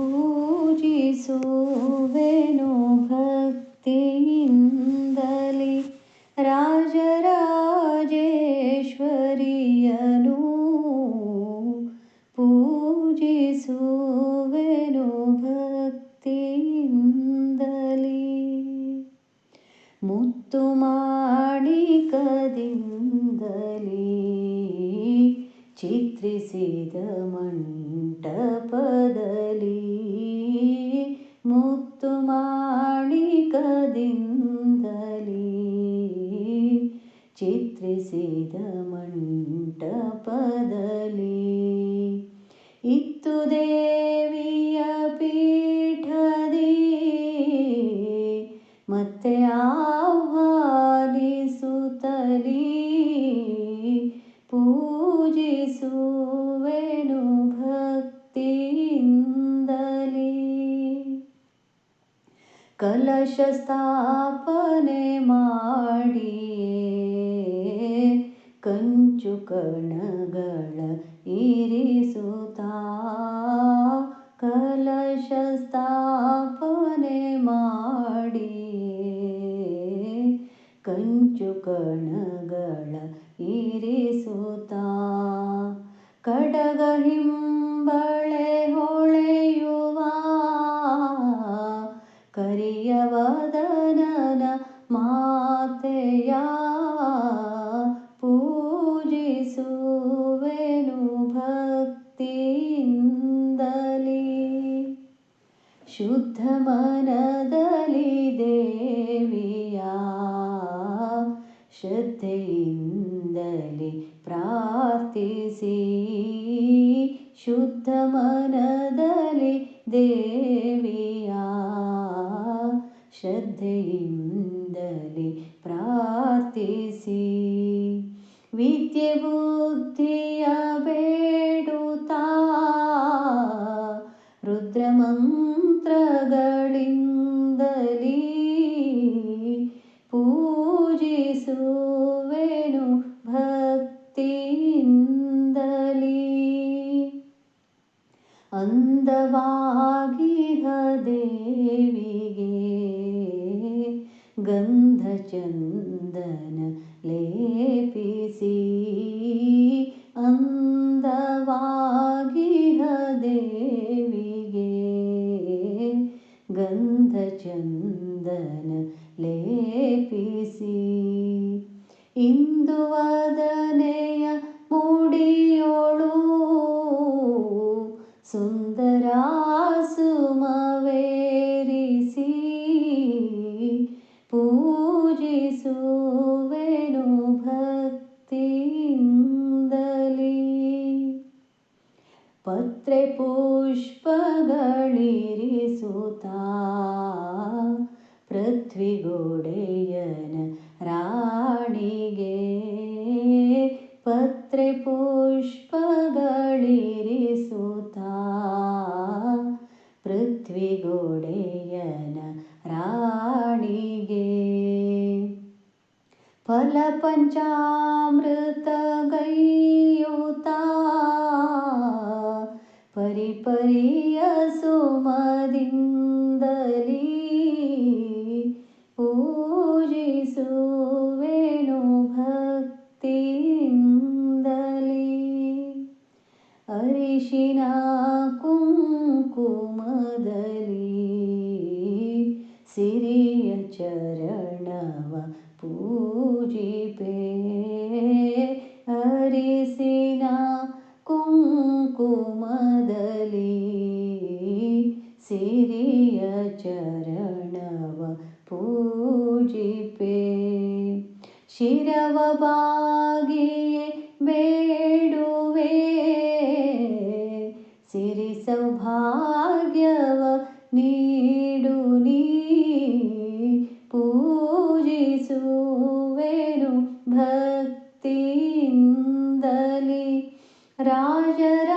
ಪೂಜಿಸುವೆನು ಭಕ್ತಿಯಿಂದಲೇ ರಾಜರಾಜೇಶ್ವರಿಯನು ಪೂಜಿಸುವೆನು ಭಕ್ತಿಯಿಂದಲೇ ಮುತ್ತು ಚಿತ್ರಿಸಿದ ಮಂಟಪದಲ್ಲಿ ಮುತ್ತು ಮಾಡಿಕದಿಂದಲೇ ಚಿತ್ರಿಸಿದ ಮಂಟಪದಲ್ಲಿ ಇತ್ತು ಕಲಶ ಸ್ಥಾಪನೆ ಮಾಡಿಯೇ ಕಂಚು ಕಣಗಳ ಇರಿಸುತ್ತಾ ಕಲಶ ಸ್ಥಾಪನೆ ಮಾಡಿಯೇ ಕಂಚು ಕಣಗಳ ಇರಿಸುತ್ತಾ ಕಡಗ ಹಿಂಬಳೆ ಕರಿಯವದನನ ಮಾತೆಯ ಪೂಜಿಸುವೆನು ಭಕ್ತಿಯಿಂದಲೇ. ಶುದ್ಧ ಮನದಲ್ಲಿ ದೇವಿಯ ಶ್ರದ್ಧೆಯಿಂದಲೇ ಪ್ರಾರ್ಥಿಸಿ. ಶುದ್ಧ ಮನದಲ್ಲಿ ದೇವಿಯ ಶ್ರದ್ಧೆಯಿಂದಲೇ ಪ್ರಾರ್ಥಿಸಿ. ವಿದ್ಯೆ ಬುದ್ಧಿಯ ಬೇಡುತ್ತಾ ರುದ್ರಮಂತ್ರಗಳಿಂದಲೀ ಪೂಜಿಸುವೆನು ಭಕ್ತಿಯಿಂದಲೀ. ಅಂದವಾಗಿಹ ದೇವಿಗೆ ಗಂಧ ಚಂದನ ಲೇಪಿಸಿ ಅಂದವಾಗಿಹ ದೇವಿಗೆ ಗಂಧ ಚಂದನ ಲೇಪಿಸಿ ಇಂದು ವದನೆಯ ಮುಡಿಯೋಳು ಪುಷ್ಪಗಳಿರಿಸುತ್ತಾ ಪೃಥ್ವಿಗೊಡೆಯನ ರಾಣಿಗೆ ಪತ್ರೆ ಪುಷ್ಪಗಳಿರಿಸುತ್ತಾ ಪೃಥ್ವಿಗೊಡೆಯನ ರಾಣಿಗೆ ಫಲ ಪರಿಪರಿಯ ಸುಮದಿಂದಲೀ ಪೂಜಿಸುವೆನು ಭಕ್ತಿಯಿಂದಲೇ ಅರಿಶಿನ ಕುಂಕುಮದಲ್ಲಿ ಸಿರಿಯ ಚರಣವ ಪೂಜಿಪೆ ಅರಿಸಿನ ಶಿರವ ಬಾಗಿಯೇ ಬೇಡುವೆ. ಸಿರಿ ಸೌಭಾಗ್ಯವ ನೀಡು ನೀ. ಪೂಜಿಸುವೆನು ಭಕ್ತಿಯಿಂದಲಿ. ರಾಜರ